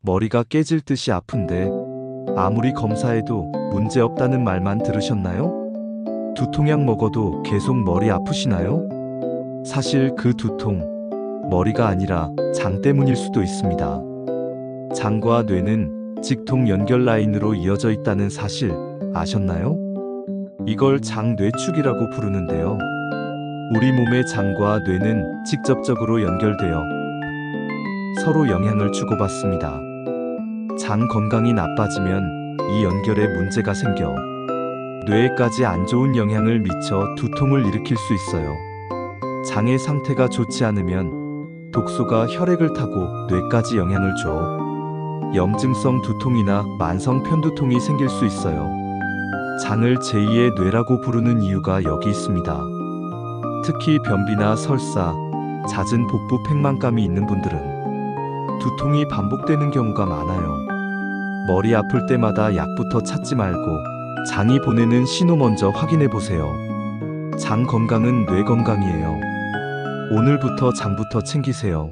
머리가 깨질 듯이 아픈데 아무리 검사해도 문제 없다는 말만 들으셨나요? 두통약 먹어도 계속 머리 아프시나요? 사실 그 두통, 머리가 아니라 장 때문일 수도 있습니다. 장과 뇌는 직통 연결 라인으로 이어져 있다는 사실 아셨나요? 이걸 장뇌축이라고 부르는데요. 우리 몸의 장과 뇌는 직접적으로 연결되어 서로 영향을 주고받습니다. 장 건강이 나빠지면 이 연결에 문제가 생겨 뇌에까지 안 좋은 영향을 미쳐 두통을 일으킬 수 있어요. 장의 상태가 좋지 않으면 독소가 혈액을 타고 뇌까지 영향을 줘 염증성 두통이나 만성 편두통이 생길 수 있어요. 장을 제2의 뇌라고 부르는 이유가 여기 있습니다. 특히 변비나 설사, 잦은 복부 팽만감이 있는 분들은 두통이 반복되는 경우가 많아요. 머리 아플 때마다 약부터 찾지 말고 장이 보내는 신호 먼저 확인해 보세요. 장 건강은 뇌 건강이에요. 오늘부터 장부터 챙기세요.